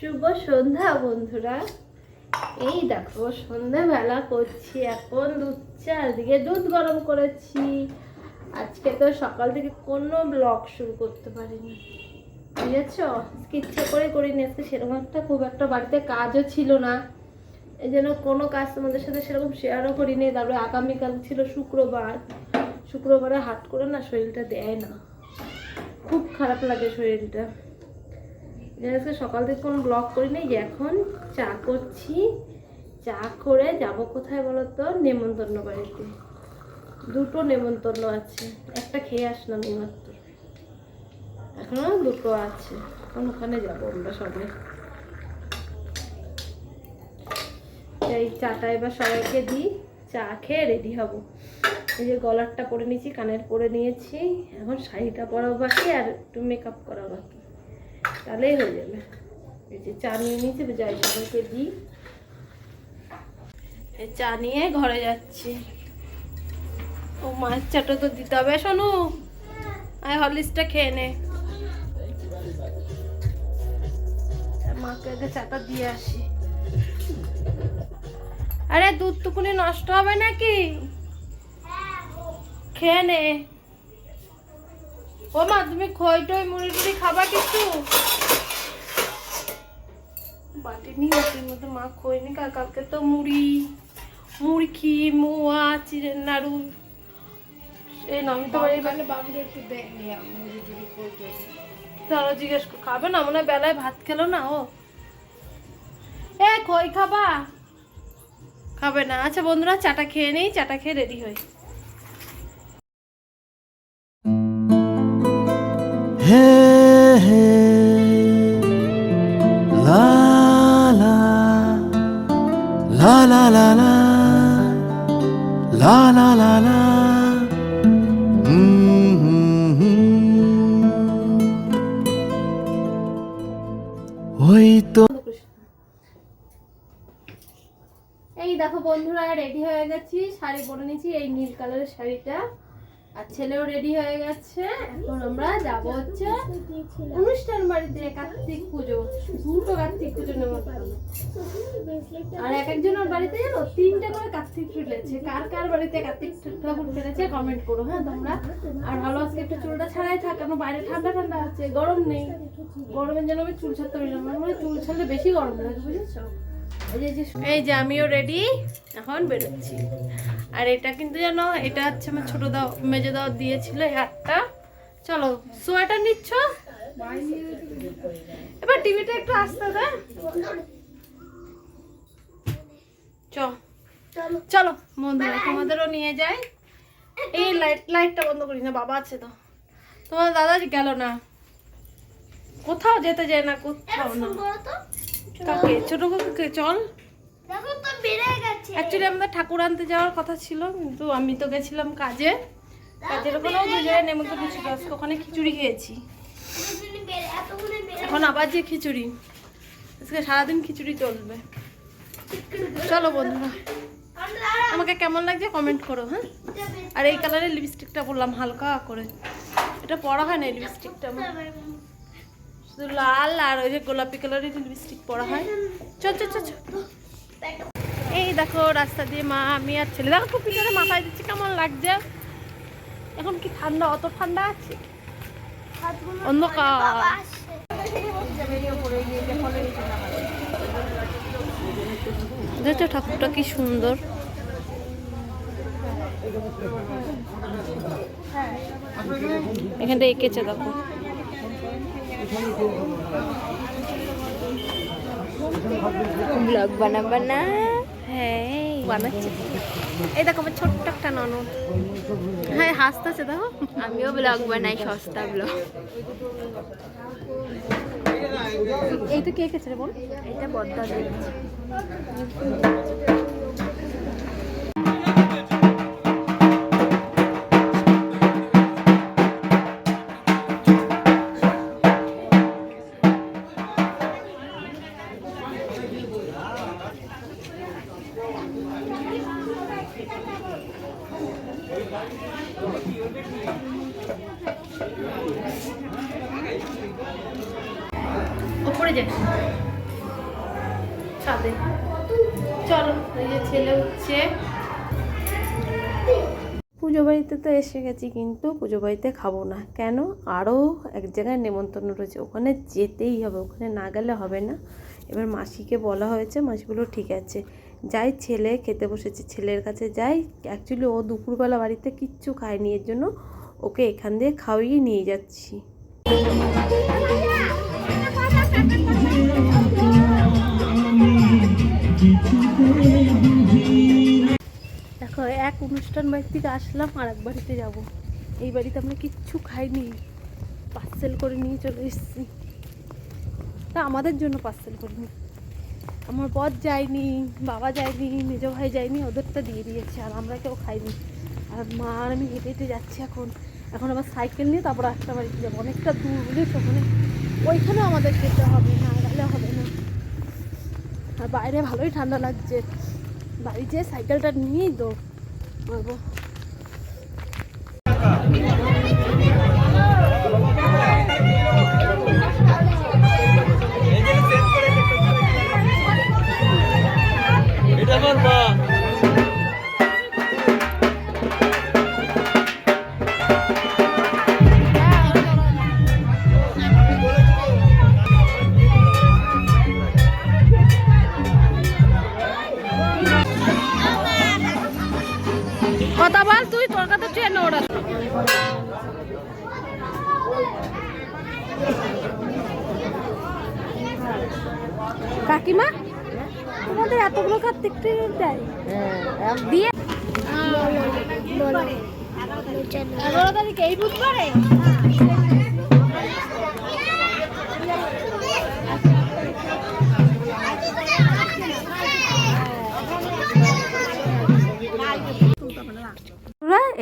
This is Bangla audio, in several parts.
শুভ সন্ধ্যা, বন্ধুরা। এই দেখো, সন্ধ্যাবেলা করছি এখন দুধ চা দিকে দুধ গরম করেছি। আজকে তো সকাল থেকে কোনো ব্লগ শুরু করতে পারিনি। বুঝেছ? আজকে ইচ্ছে করে করিনি, আজকে সেরকম একটা খুব একটা বাড়িতে কাজও ছিল না। এই জন্য কোনো কাজ তোমাদের সাথে সেরকম শেয়ারও করিনি। তারপরে আগামীকাল ছিল শুক্রবার। শুক্রবারে হাট করে না শরীরটা দেয় না। খুব খারাপ লাগে শরীরটা। আজকে সকাল থেকে কোনো ব্লগ করিনি যে এখন চা করছি। চা করে যাব কোথায় বলো তো নেমন্তন্ন বাড়িতে। দুটো নেমন্তন্ন আছে। একটা খেয়ে আসলাম এইমাত্র এখনও দুটো আছে। এখন ওখানে যাব আমরা সবাই। এই চাটা এবার সবাইকে দিই। চা খেয়ে রেডি হব। এই যে গলারটা পরে নিয়েছি, কানের পরে নিয়েছি। এখন শাড়িটা পরাও বাকি আর একটু মেকআপ করা বাকি। তাহলেই হয়ে যাবে। এই যে চা নিয়ে নিয়েছি যাই সবাইকে দিই। চা নিয়ে ঘরে যাচ্ছি। ও মাছ চাটা তো দিতে হবে। শোনো, আয় হরলিক্সটা খেয়ে নে। মাকে আগে চাটা দিয়ে আসি। আরে, দুধ টুকুনি নষ্ট হবে নাকি? খেয়ে নে। ও মা, তুমি খই টই, মুড়ি টুড়ি খাবা কিছু? বাটি নিয়ে বাটির মধ্যে মা খই নি কালকে তো মুড়ি মুড়কি মোয়া চিড়ের নাড়ু। এই বাড়ি মানে বাবুদের একটু মুড়ি টুড়ি তারা জিজ্ঞেস খাবে না? মনে বেলায় ভাত খেলো না ও। এ খই খাবা? খাবে না। আচ্ছা বন্ধুরা চাটা খেয়ে নেই চাটা খেয়ে রেডি হই। Hey, ওই তো এই দেখো বন্ধুরা রেডি হয়ে গেছি, শাড়ি পরে নিয়েছি, এই নীল কালারের শাড়িটা। আর ছেলেও রেডি হয়ে গেছে। এখন আমরা যাব হচ্ছে অনুষ্ঠান বাড়িতে কার্তিক পুজো, দুটো কার্তিক পুজো আর এক একজনের বাড়িতে জানো, তিনটে করে কার্তিক ফেলেছে। কার কার বাড়িতে কার্তিক ঠাকুর ফেলেছে কমেন্ট করো হ্যাঁ তোমরা? আর ভালো, আজকে একটু চুলটা ছাড়াই থাক কারণ বাইরে ঠান্ডা ঠান্ডা আছে, গরম নেই। গরমের জন্য আমি চুল ছাড়তে পারি না, মনে চুল ছাড়লে বেশি গরম লাগে, বুঝেছ? এই যে- আমিও রেডি এখন বেরোচ্ছি। আর এটা কিন্তু জানো, এটা হচ্ছে আমার ছোট দাও, মেজে দাও দিয়েছিল এই হাতটা। চলো, সোয়েটার নিচ্ছ? এবার টিভিটা একটু আসতে দে। চলো, বন্ধুরা, তোমাদেরও নিয়ে যাই। এই লাইট লাইটটা বন্ধ করি না, বাবা আছে তো। তোমার দাদা গেল না। কোথাও যেতে যায় না, কোথাও না। কাকে? ছোট কাকুকে? চল। তো অ্যাকচুয়ালি আমাদের ঠাকুর আনতে যাওয়ার কথা ছিল কিন্তু আমি তো গেছিলাম কাজে। কাজের ওখানেও দুজনে নেমন্তন্ন ছিল আজকে ওখানে খিচুড়ি খেয়েছি। এখন আবার যে খিচুড়ি আজকে সারাদিন খিচুড়ি চলবে। চলো বন্ধুরা আমাকে কেমন লাগছে কমেন্ট করো হ্যাঁ? আর এই কালারের লিপস্টিকটা পরলাম হালকা করে। এটা পরা হয় না এই লিপস্টিকটা আমার লাল আর ওই যে গোলাপি কালারের লিপস্টিক পরা হয়। চল চল চল। এই দেখো, রাস্তা দিয়ে মা, আমি আর ছেলে। দেখো টুপি করে মাথায় দিচ্ছি, কেমন লাগছে? এখন কি ঠান্ডা? অত ঠান্ডা আছে? অন্ধকার। দেখছ ঠাকুরটা কি সুন্দর। এখানটা এঁকেছে, দেখো। ব্লগ বানাবা না? হ্যাঁ বানাচ্ছে। এই দেখো আমার ছোট্ট একটা ননদ। হ্যাঁ হাসতেছে দেখো। আমিও ব্লগ বানাই সস্তা ব্লগ। এইটা কে এঁকেছে রে বল? এটা বদ্দা দিচ্ছে ওপরে যাই ছাদে। চলো, এই যে ছেলে উঠছে। পুজো বাড়িতে তো এসে গেছি কিন্তু পুজো বাড়িতে খাব না। কেন? আরও এক জায়গায় নেমন্তন্ন রয়েছে। ওখানে যেতেই হবে, ওখানে না গেলে হবে না। এবার মাসিকে বলা হয়েছে, মাসিগুলো ঠিক আছে। যাই ছেলে খেতে বসেছে, ছেলের কাছে যাই। অ্যাকচুয়ালি ও দুপুরবেলা বাড়িতে কিচ্ছু খায়নি, এর জন্য ওকে এখান দিয়ে খাওয়িয়ে নিয়ে যাচ্ছি। এক অনুষ্ঠান বাড়ি থেকে আসলাম আর এক বাড়িতে যাব। এই বাড়িতে আমরা কিচ্ছু খাইনি পার্সেল করে নিয়ে চলে এসেছি। তা আমাদের জন্য পার্সেল করিনি আমার বর যায়নি, বাবা যায়নি মেজ ভাই যায়নি, ওদেরটা দিয়ে দিয়েছে, আর আমরা কেউ খাইনি। আর মা আর আমি হেঁটে হেঁটে যাচ্ছি এখন। এখন আবার সাইকেল নিয়ে তারপর একটা বাড়িতে যাব। অনেকটা দূর বুঝেছ ওখানে। ওইখানেও আমাদের যেতে হবে না, গেলে হবে না। আর বাইরে ভালোই ঠান্ডা লাগছে। বাড়ি যেয়ে সাইকেলটা নিয়েই দৌড়। মারবো এটা কথা ট্রেন ওরা কাকিমা তোমাদের এতগুলো কার্তিক দেয়। দিয়ে এগারো তারিখ এই বুধবারে?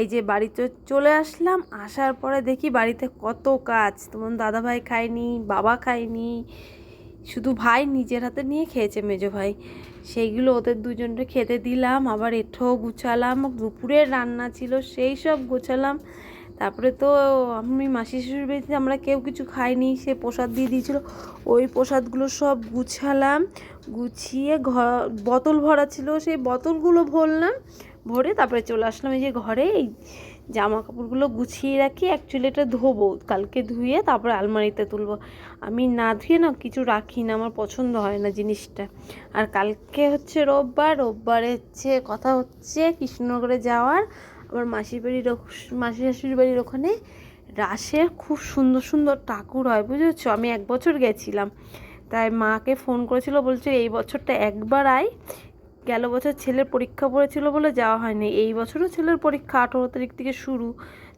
এই যে বাড়িতে চলে আসলাম, আসার পরে দেখি বাড়িতে কত কাজ। তোমার দাদা ভাই খায়নি, বাবা খায়নি, শুধু ভাই নিজের হাতে নিয়ে খেয়েছে মেজো ভাই। সেইগুলো ওদের দুজনকে খেতে দিলাম, আবার এঠো গুছালাম দুপুরের রান্না ছিল সেই সব গোছালাম। তারপরে তো আমি মাসি শ্বশুর বাড়িতে আমরা কেউ কিছু খাইনি, সে প্রসাদ দিয়ে দিয়েছিল। ওই প্রসাদগুলো সব গুছালাম, গুছিয়ে ঘর বোতল ভরা ছিল, সেই বোতলগুলো ভরলাম। ভরে তারপরে চলে আসলাম এই যে ঘরে, এই জামা কাপড়গুলো গুছিয়ে রাখি। অ্যাকচুয়ালি এটা ধোবো, কালকে ধুয়ে তারপরে আলমারিতে তুলবো। আমি না ধুয়ে না কিছু রাখি না, আমার পছন্দ হয় না জিনিসটা। আর কালকে হচ্ছে রোববার, রোববারে হচ্ছে কথা হচ্ছে কৃষ্ণনগরে যাওয়ার। আমার মাসির বাড়ির মাসি শাশুড়ির বাড়ির ওখানে রাসের খুব সুন্দর সুন্দর ঠাকুর হয়, বুঝেছ? আমি এক বছর গেছিলাম। তাই মাকে ফোন করেছিল, বলছে এই বছরটা একবার আয়। গেল বছর ছেলের পরীক্ষা পড়েছিল বলে যাওয়া হয়নি। এই বছরও ছেলের পরীক্ষা আঠেরো তারিখ থেকে শুরু।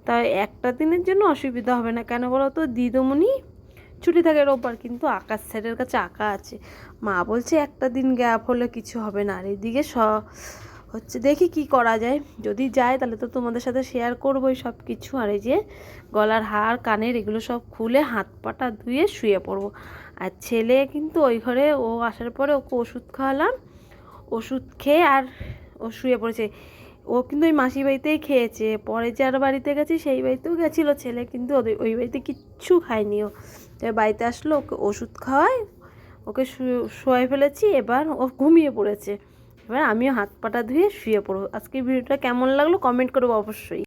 তাই একটা দিনের জন্য অসুবিধা হবে না। কেন বলো তো? দিদমণি ছুটি থাকে রোববার, কিন্তু আকাশ স্যারের কাছে আঁকা আছে। মা বলছে, একটা দিন গ্যাপ হলে কিছু হবে না। আর এদিকে স, হচ্ছে দেখি কি করা যায়। যদি যায়, তাহলে তো তোমাদের সাথে শেয়ার করবোই সব কিছু আর এই যে গলার হার, কানের, এগুলো সব খুলে হাত পাটা ধুয়ে শুয়ে পড়ব। আর ছেলে কিন্তু ওই ঘরে, ও আসার পরে ওকে ওষুধ খাওয়ালাম। ওষুধ খেয়ে আর ও শুয়ে পড়েছে। ও কিন্তু ওই মাসি বাড়িতেই খেয়েছে। পরে যার বাড়িতে গেছি, সেই বাড়িতেও গেছিল ছেলে, কিন্তু ওদের ওই বাড়িতে কিচ্ছু খায়নি ও। তাই বাড়িতে আসলো, ওকে ওষুধ খাওয়ায়, ওকে শুয়ে ফেলেছি, এবার ও ঘুমিয়ে পড়েছে। এবার আমিও হাত পাটা ধুয়ে শুয়ে পড়ব। আজকে ভিডিওটা কেমন লাগল কমেন্ট করব অবশ্যই।